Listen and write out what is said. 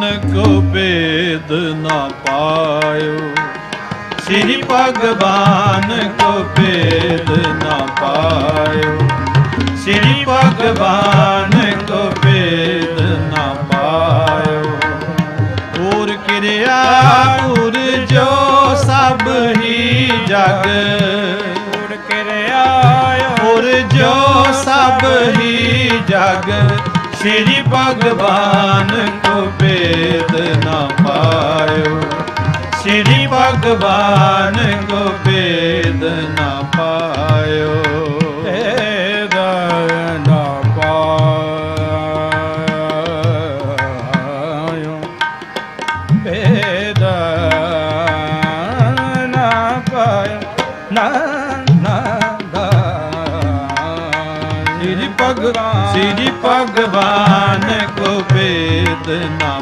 ਕੋ ਭੇਦ ਨਾ ਪਾਇਓ। ਸ੍ਰੀ ਭਗਵਾਨ ਕੋ ਭੇਦ ਨਾ ਪਾਇਓ। ਸ੍ਰੀ ਭਗਵਾਨ ਕੋ ਭੇਦ ਨਾ ਪਾਇਓ। ਹੋਰ ਕਿਰਿਆ ਉਰ ਜੋ ਸਭ ਹੀ ਜਗ। ਗੁਰ ਕਿਰਿਆ ਹੋਰ ਜੋ ਸਭ ਹੀ ਜਗ। ਸ੍ਰੀ ਭਗਵਾਨ ਕੋ ਭੇਦ ਨਾ ਪਾਇਓ। ਸ੍ਰੀ ਭਗਵਾਨ ਕੋ ਭੇਦ ਨਾ ਪਾਇਓ। ਨਾ ਸ੍ਰੀ ਭਗ ਸ੍ਰੀ ਭਗਵਾਨ ਕੋ ਭੇਦ ਨਾ